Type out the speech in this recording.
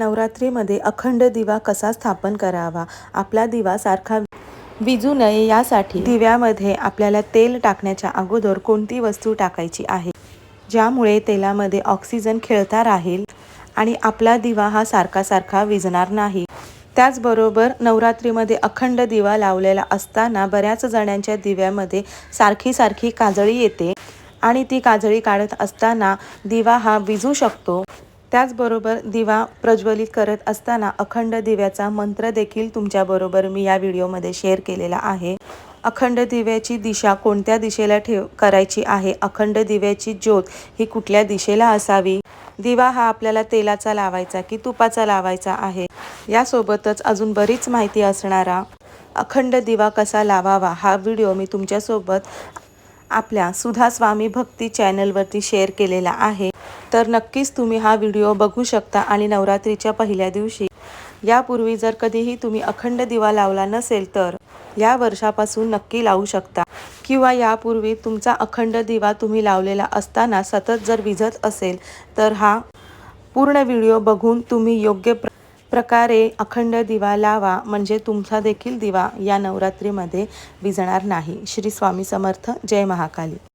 नवरात्रीमध्ये अखंड दिवा कसा स्थापन करावा? आपला दिवा सारखा विजू नये यासाठी दिव्यामध्ये आपल्याला तेल टाकण्याच्या अगोदर कोणती वस्तू टाकायची आहे? ज्यामुळे तेलामध्ये ऑक्सिजन खेळता राहील आणि आपला दिवा हा सारखा सारखा विजणार नाही. त्याचबरोबर नवरात्रीमध्ये अखंड दिवा लावलेला असताना बऱ्याच जणांच्या दिव्यामध्ये सारखी सारखी काजळी येते आणि ती काजळी काढत असताना दिवा हा विजू शकतो. त्याचबरोबर दिवा प्रज्वलित करत असताना अखंड दिव्याचा मंत्र देखील तुमच्याबरोबर मी या व्हिडिओमध्ये शेअर केलेला आहे. अखंड दिव्याची दिशा कोणत्या दिशेला ठेव करायची आहे? अखंड दिव्याची ज्योत ही कुठल्या दिशेला असावी? दिवा हा आपल्याला तेलाचा लावायचा की तुपाचा लावायचा आहे? यासोबतच अजून बरीच माहिती असणारा अखंड दिवा कसा लावावा हा व्हिडिओ मी तुमच्यासोबत आपल्या सुधा स्वामी भक्ती चॅनलवरती शेअर केलेला आहे. तर नक्कीच तुम्ही हा व्हिडिओ बघू शकता आणि नवरात्रीच्या पहिल्या दिवशी. यापूर्वी जर कधीही तुम्ही अखंड दिवा लावला नसेल तर या वर्षापासून नक्की लावू शकता. किंवा यापूर्वी तुमचा अखंड दिवा तुम्ही लावलेला असताना सतत जर विझत असेल तर हा पूर्ण व्हिडिओ बघून तुम्ही योग्य प्र प्रकारे अखंड दिवा लावा. म्हणजे तुमचा देखील दिवा या नवरात्रीमध्ये विझणार नाही. श्री स्वामी समर्थ. जय महाकाली.